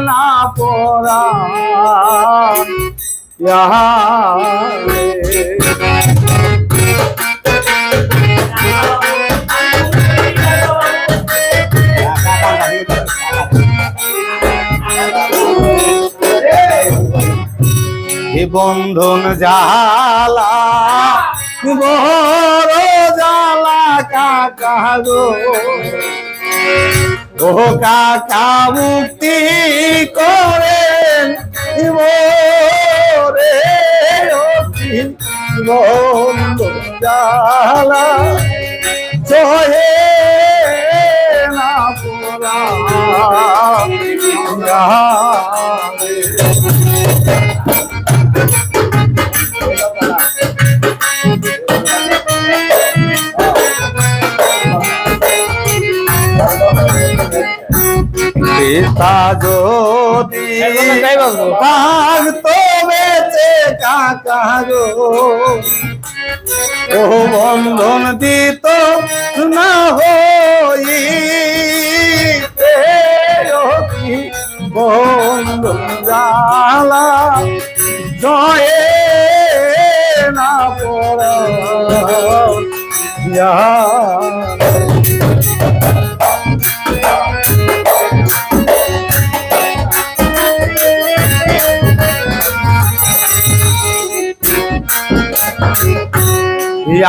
না পরা বন্ধন জালা বড় জালা কাকা কাকা মুক্তি করেন রে বন্ধন জালা। না পোরা পিতা যদি ভাগ তো বেচে কাকা গো ও বন্ধন দিত না হই বন্ধন জালা জয়ে না পড়া।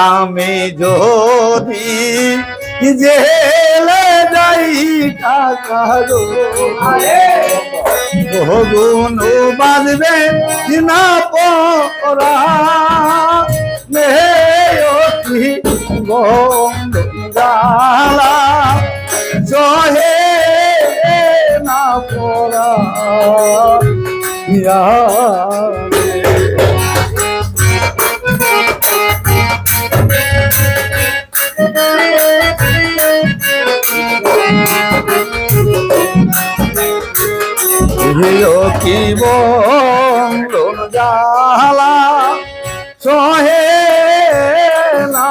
আমি যদি জেলে যাই গুন বাজবে না পরা মেয়তি গঙ্গালা জহে না পরা কি বঙ্গন জালা? সহে না